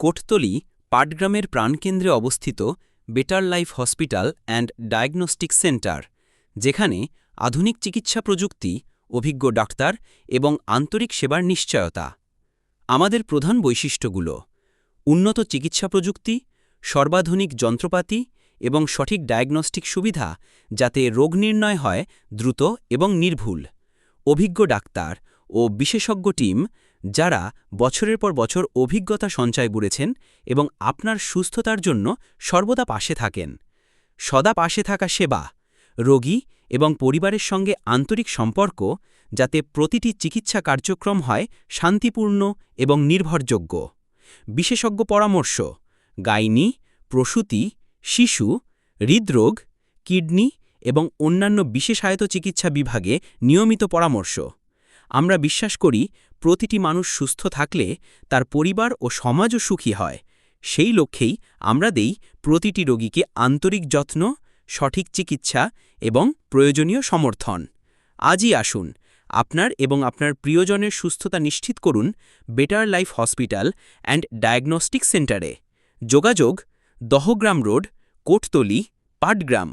কোটতলি পাটগ্রামের প্রাণকেন্দ্রে অবস্থিত better life hospital and diagnostic centre, যেখানে আধুনিক চিকিৎসা প্রযুক্তি, অভিজ্ঞ ডাক্তার এবং আন্তরিক সেবার নিশ্চয়তা। আমাদের প্রধান বৈশিষ্ট্যগুলো, উন্নত চিকিৎসা প্রযুক্তি, সর্বাধুনিক যন্ত্রপাতি এবং সঠিক ডায়াগনস্টিক সুবিধা যাতে রোগ নির্ণয় হয় দ্রুত এবং নির্ভুল, অভিজ্ঞ ডাক্তার ও বিশেষজ্ঞ টিম, যারা বছরের পর বছর অভিজ্ঞতা সঞ্চয় করেছেন এবং আপনার সুস্থতার জন্য সর্বদা পাশে থাকেন। সদা পাশে থাকা সেবা, রোগী এবং পরিবারের সঙ্গে আন্তরিক সম্পর্ক যাতে প্রতিটি চিকিৎসা কার্যক্রম হয় শান্তিপূর্ণ এবং নির্ভরযোগ্য। বিশেষজ্ঞ পরামর্শ, গাইনি, প্রসূতি, শিশু, হৃদরোগ, কিডনি এবং অন্যান্য বিশেষায়ত চিকিৎসা বিভাগে নিয়মিত পরামর্শ। আমরা বিশ্বাস করি, প্রতিটি মানুষ সুস্থ থাকলে তার পরিবার ও সমাজও সুখী হয়। সেই লক্ষ্যেই আমরা দেই প্রতিটি রোগীকে আন্তরিক যত্ন, সঠিক চিকিৎসা এবং প্রয়োজনীয় সমর্থন। আজই আসুন, আপনার এবং আপনার প্রিয়জনের সুস্থতা নিশ্চিত করুন better life hospital and diagnostic সেন্টারে। যোগাযোগ দহগ্রাম রোড, কোটতলি, পাটগ্রাম।